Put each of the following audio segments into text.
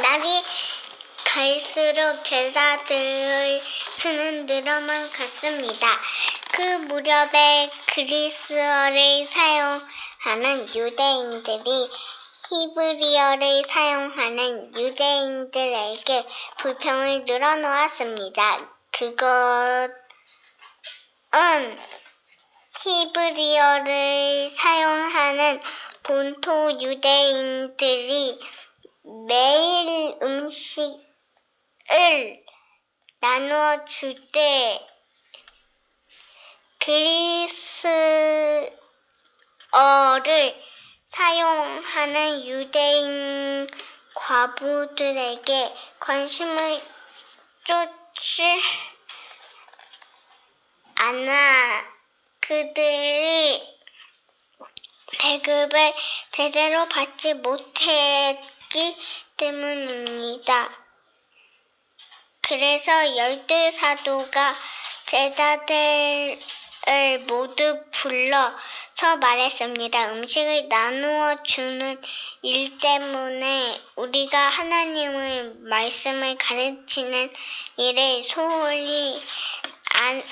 날이 갈수록 제사들의 수는 늘어만 갔습니다. 그 무렵에 그리스어를 사용하는 유대인들이 히브리어를 사용하는 유대인들에게 불평을 늘어놓았습니다. 그것은 히브리어를 사용하는 본토 유대인들이 매일 음식을 나누어 줄때 그리스어를 사용하는 유대인 과부들에게 관심을 쫓지 않아 그들이 배급을 제대로 받지 못했 기 때문입니다. 그래서 열두 사도가 제자들을 모두 불러서 말했습니다. 음식을 나누어 주는 일 때문에 우리가 하나님의 말씀을 가르치는 일을 소홀히 안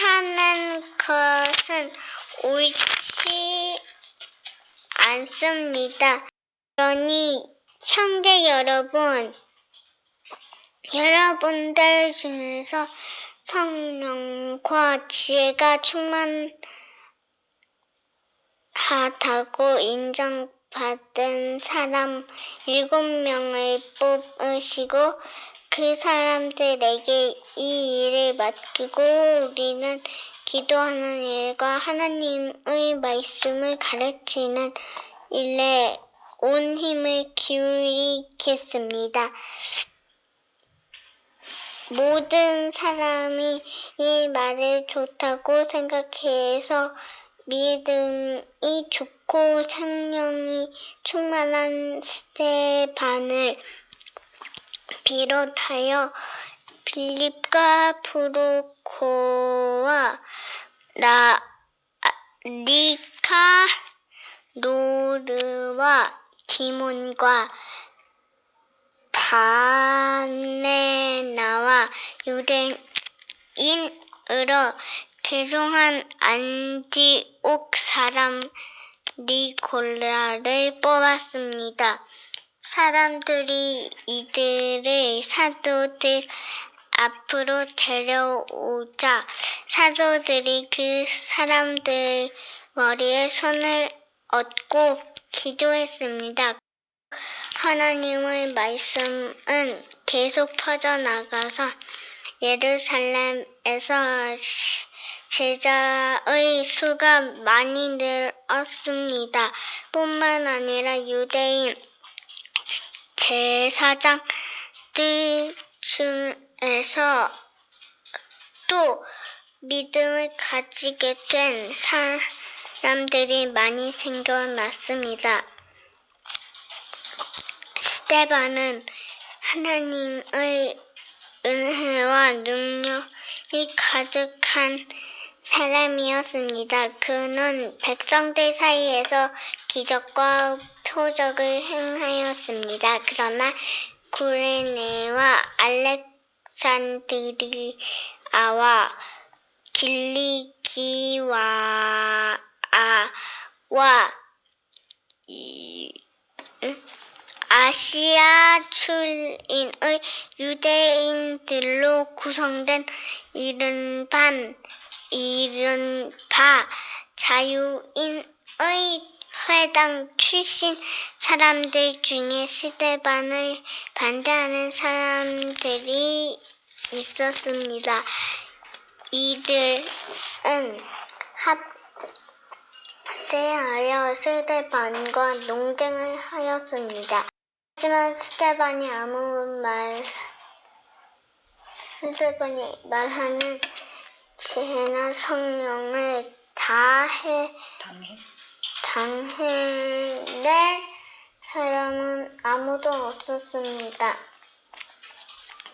하는 것은 옳지 않습니다. 그러니 형제 여러분, 여러분들 중에서 성령과 지혜가 충만하다고 인정받은 사람 일곱 명을 뽑으시고 그 사람들에게 이 일을 맡기고 우리는 기도하는 일과 하나님의 말씀을 가르치는 일에 온 힘을 기울이겠습니다. 모든 사람이 이 말을 좋다고 생각해서 믿음이 좋고 성령이 충만한 스테반을 비롯하여 빌립과 브로코와 라, 리카 노르와 디몬과 바네나와 유대인으로 개종한 안디옥 사람 니콜라를 뽑았습니다. 사람들이 이들을 사도들 앞으로 데려오자 사도들이 그 사람들 머리에 손을 얹고 기도했습니다. 하나님의 말씀은 계속 퍼져나가서 예루살렘에서 제자의 수가 많이 늘었습니다. 뿐만 아니라 유대인 제사장들 중에서 또 믿음을 가지게 된 사 람들이 많이 생겨났습니다. 스테반은 하나님의 은혜와 능력이 가득한 사람이었습니다. 그는 백성들 사이에서 기적과 표적을 행하였습니다. 그러나 구레네와 알렉산드리아와 길리기와 와 아시아 출인의 유대인들로 구성된 이른반 이른바 자유인의 회당 출신 사람들 중에 스테반을 반대하는 사람들이 있었습니다. 이들은 합 세하여 스테반과 논쟁을 하였습니다. 하지만 스테반이 아무 말, 스테반이 말하는 지혜나 성령을 다해 당해? 당해낼 사람은 아무도 없었습니다.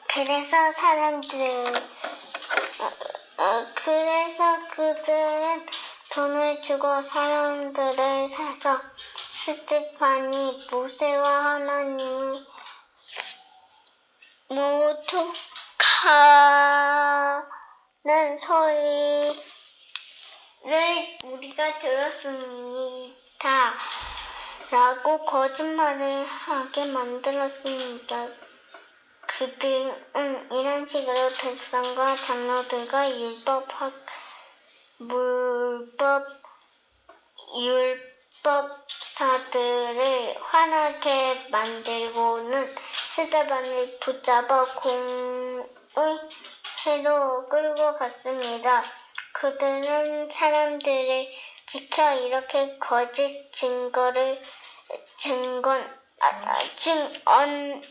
그래서 사람들, 어, 어, 그래서 그들은 돈을 주고 사람들을 사서 스테판이 모세와 하나님의 모두 가는 소리를 우리가 들었습니다. 라고 거짓말을 하게 만들었습니다. 그들은 이런 식으로 백성과 장로들과 율법학, 물 법, 율법사들을 화나게 만들고는 스데반을 붙잡아 공의 회로 끌고 갔습니다. 그들은 사람들을 지켜 이렇게 거짓 증거를 증건 아, 아, 증언을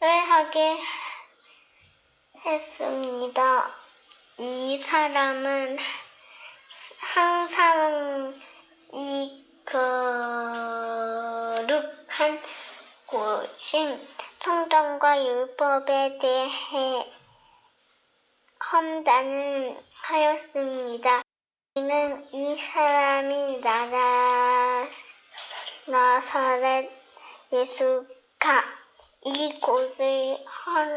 하게 했습니다. 이 사람은 항상 이 거룩한 곳인 성경과 율법에 대해 험담을 하였습니다. 이는 이 사람이 나라 나사렛 예수가 이곳을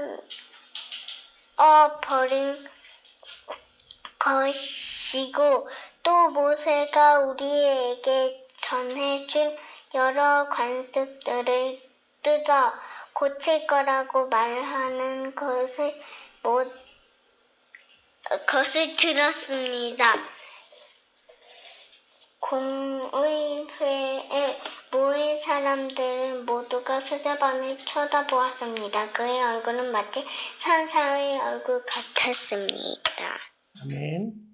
헐어 버린 것이고 또 모세가 우리에게 전해준 여러 관습들을 뜯어 고칠 거라고 말하는 것을 못 것을 들었습니다. 공의회에 모인 사람들은 모두가 스데반을 쳐다보았습니다. 그의 얼굴은 마치 산사의 얼굴 같았습니다. 아멘.